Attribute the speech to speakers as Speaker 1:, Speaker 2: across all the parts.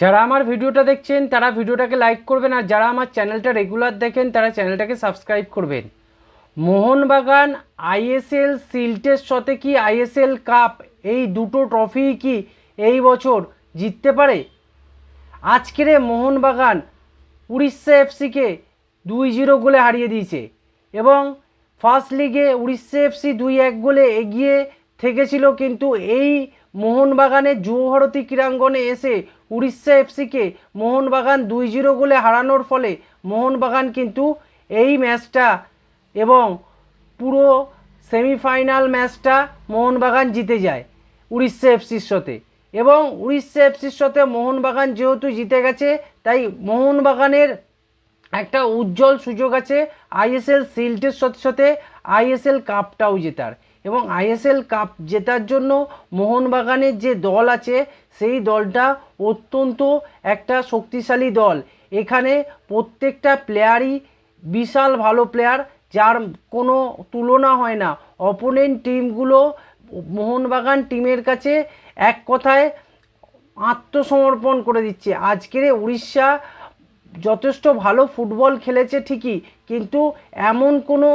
Speaker 1: যারা আমার ভিডিওটা দেখছেন, তারা ভিডিওটাকে লাইক করবেন আর যারা আমার চ্যানেলটা রেগুলার দেখেন, তারা চ্যানেলটাকে সাবস্ক্রাইব করবেন। মোহনবাগান আইএসএল সিল্টের সাথে কি আইএসএল কাপ এই দুটো ট্রফি কি এই বছর জিততে পারে? আজকের মোহনবাগান উড়িষ্যা এফসিকে দুই জিরো গোলে হারিয়ে দিয়েছে এবং ফার্স্ট লিগে উড়িষ্যা এফসি দুই এক গোলে এগিয়ে থেকেছিল, কিন্তু এই মোহনবাগানের যুবভারতী ক্রীড়াঙ্গনে এসে উড়িষ্যা এফসিকে মোহনবাগান দুই জিরো গোলে হারানোর ফলে মোহনবাগান কিন্তু এই ম্যাচটা এবং পুরো সেমিফাইনাল ম্যাচটা মোহনবাগান জিতে যায় উড়িষ্যা এফসির সাথে। এবং উড়িষ্যা এফসির সাথে মোহনবাগান যেহেতু জিতে গেছে, তাই মোহনবাগানের একটা উজ্জ্বল সুযোগ আছে আইএসএল সিল্টের সাথে সাথে আইএসএল কাপটাও জেতার। এবং আইএসএল কাপ জেতার জন্য মোহনবাগানের যে দল আছে, সেই দলটা অত্যন্ত একটা শক্তিশালী দল। এখানে প্রত্যেকটা প্লেয়ারই বিশাল ভালো প্লেয়ার, যার কোনো তুলনা হয় না। অপোনেন্ট টিমগুলো মোহনবাগান টিমের কাছে এক কথায় আত্মসমর্পণ করে দিচ্ছে। আজকের উড়িষ্যা যথেষ্ট ভালো ফুটবল খেলেছে ঠিকই, কিন্তু এমন কোনো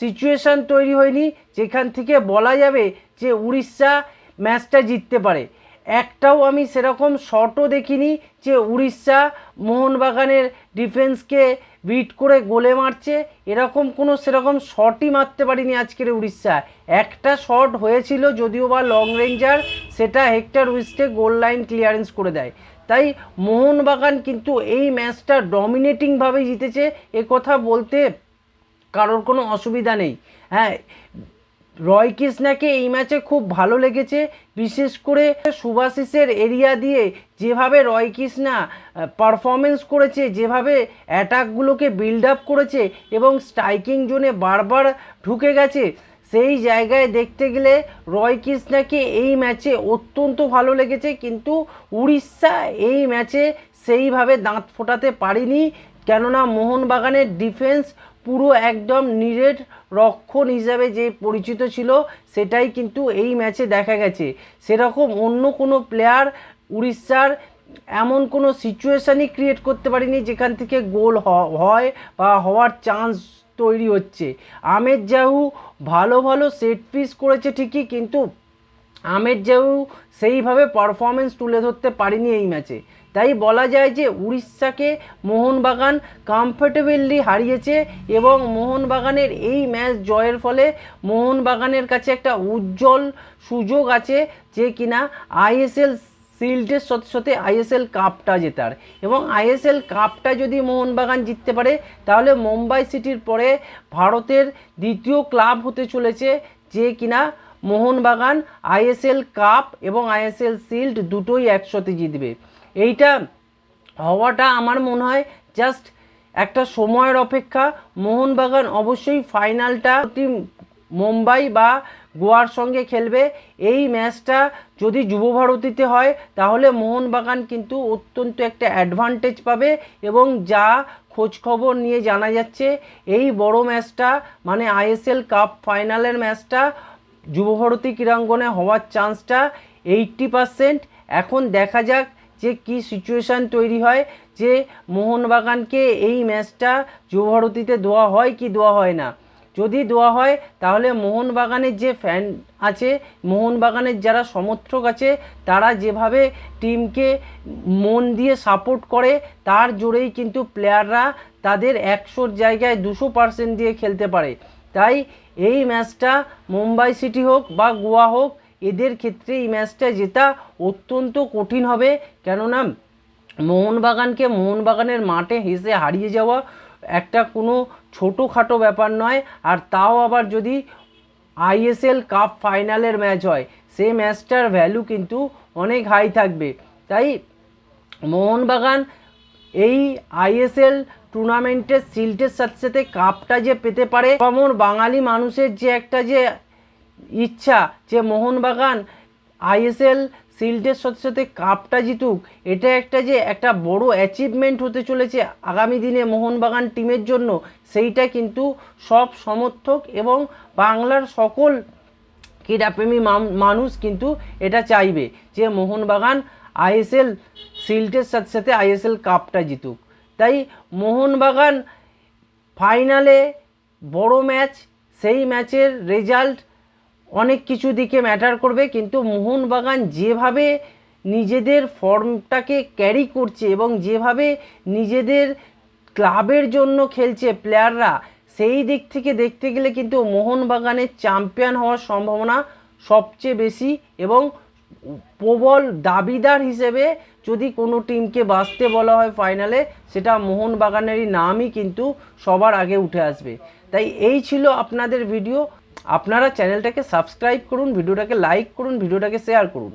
Speaker 1: সিচুয়েশান তৈরি হয়নি, যেখান থেকে বলা যাবে যে উড়িষ্যা ম্যাচটা জিততে পারে। একটাও আমি সেরকম শটও দেখিনি যে উড়িষ্যা মোহনবাগানের ডিফেন্সকে বিট করে গোলে মারছে। এরকম কোনো সেরকম শটই মারতে পারিনি আজকের উড়িষ্যা। একটা শট হয়েছিল যদিও বা লং রেঞ্জার সেটা হেক্টর উইস্টে গোল লাইন ক্লিয়ারেন্স করে দেয়। তাই মোহনবাগান কিন্তু এই ম্যাচটা ডমিনেটিংভাবে জিতেছে। কথা বলতে কারোর কোনো অসুবিধা নেই। হ্যাঁ রয় কৃষ্ণাকে এই ম্যাচে খুব ভালো লেগেছে। বিশেষ করে সুভাশিসের এরিয়া দিয়ে যেভাবে রয় কৃষ্ণা পারফরমেন্স করেছে, যেভাবে অ্যাটাকগুলোকে বিল্ড আপ করেছে এবং স্ট্রাইকিং জোনে বারবার ঢুকে গেছে, সেই জায়গায় দেখতে গেলে রয় কৃষ্ণাকে এই ম্যাচে অত্যন্ত ভালো লেগেছে। কিন্তু উড়িষ্যা এই ম্যাচে সেইভাবে দাঁত ফোটাতে পারিনি। কেননা মোহনবাগানের ডিফেন্স পুরো একদম নিরেট রক্ষণ হিসাবে যে পরিচিত ছিল, সেটাই কিন্তু এই ম্যাচে দেখা গেছে। সেরকম অন্য কোনো প্লেয়ার উড়িষ্যার এমন কোনো সিচুয়েশানই ক্রিয়েট করতে পারিনি যেখান থেকে গোল হয় বা হওয়ার চান্স তৈরি হচ্ছে। আমের জাহু ভালো ভালো সেট পিস করেছে ঠিকই, কিন্তু আমের জাহু সেইভাবে পারফরমেন্স তুলে ধরতে পারেনি এই ম্যাচে তাই বলা যায় যে উড়িষ্যাকে মোহনবাগান কমফোর্টেবলি হারিয়েছে এবং মোহনবাগানের এই ম্যাচ জয়ের ফলে মোহনবাগানের কাছে একটা উজ্জ্বল সুযোগ আছে যে কিনা আইএসএল শিল্ডের সাথে সাথে আইএসএল কাপটা জেতার। এবং আইএসএল কাপটা যদি মোহনবাগান জিততে পারে, তাহলে মুম্বাই সিটির পরে ভারতের দ্বিতীয় ক্লাব হতে চলেছে যে কিনা মোহনবাগান, আইএসএল কাপ এবং আইএসএল সিল্ড দুটোই একসাথে জিতবে। এইটা হওয়াটা আমার মনে হয় জাস্ট একটা সময়ের অপেক্ষা। মোহনবাগান অবশ্যই ফাইনালটা মুম্বাই বা গোয়ার সঙ্গে খেলবে। এই ম্যাচটা যদি যুবভারতীতে হয়, তাহলে মোহনবাগান কিন্তু অত্যন্ত একটা অ্যাডভান্টেজ পাবে এবং যা খোঁজখবর নিয়ে জানা যাচ্ছে, এই বড় ম্যাচটা মানে আইএসএল কাপ ফাইনালের ম্যাচটা যুবভারতী ক্রীড়াঙ্গনে হওয়ার চান্সটা এইট্টি পারসেন্ট। এখন দেখা যাক যে কি সিচুয়েশান তৈরি হয়, যে মোহনবাগানকে এই ম্যাচটা যুবভারতীতে দেওয়া হয় কি দেওয়া হয় না। যদি দেওয়া হয়, তাহলে মোহনবাগানের যে ফ্যান আছে, মোহনবাগানের যারা সমর্থক আছে, তারা যেভাবে টিমকে মন দিয়ে সাপোর্ট করে, তার জোরেই কিন্তু প্লেয়াররা তাদের একশোর জায়গায় দুশো পার্সেন্ট দিয়ে খেলতে পারে। তাই এই ম্যাচটা মুম্বাই সিটি হোক বা গোয়া হোক, এদের ক্ষেত্রে এই ম্যাচটা জেতা অত্যন্ত কঠিন হবে। কেননা মোহনবাগানকে মোহনবাগানের মাঠে হেসে হারিয়ে যাওয়া একটা কোনো ছোটোখাটো ব্যাপার নয়। আর তাও আবার যদি আইএসএল কাপ ফাইনালের ম্যাচ হয় সেই ম্যাচটার ভ্যালু কিন্তু অনেক হাই থাকবে। তাই মোহনবাগান এই আইএসএল টুর্নামেন্টের সিল্টের সাথে সাথে কাপটা যে পেতে পারে যেমন বাঙালি মানুষের যে একটা যে ইচ্ছা, যে মোহনবাগান আইএসএল সিল্ডের সাথে সাথে কাপটা জিতুক, এটা একটা যে একটা বড় অ্যাচিভমেন্ট হতে চলেছে আগামী দিনে মোহনবাগান টিমের জন্য, সেইটা কিন্তু সব সমর্থক এবং বাংলার সকল ক্রীড়াপ্রেমী মানুষ কিন্তু এটা চাইবে যে মোহনবাগান আইএসএল সিল্টের সাথে সাথে আইএসএল কাপটা জিতুক। তাই মোহনবাগান ফাইনালে বড় ম্যাচ, সেই ম্যাচের রেজাল্ট অনেক কিছু দিকে ম্যাটার করবে, কিন্তু মোহনবাগান যেভাবে নিজেদের ফর্মটাকে ক্যারি করছে এবং যেভাবে নিজেদের ক্লাবের জন্য খেলছে প্লেয়াররা, সেই দিক থেকে দেখতে গেলে কিন্তু মোহনবাগানের চ্যাম্পিয়ন হওয়ার সম্ভাবনা সবচেয়ে বেশি এবং প্রবল দাবিদার হিসেবে যদি কোনো টিমকে বাঁচতে বলা হয় ফাইনালে, সেটা মোহনবাগানেরই নামই কিন্তু সবার আগে উঠে আসবে। তাই এই ছিল আপনাদের ভিডিও। আপনারা চ্যানেলটাকে সাবস্ক্রাইব করুন, ভিডিওটাকে লাইক করুন, ভিডিওটাকে শেয়ার করুন।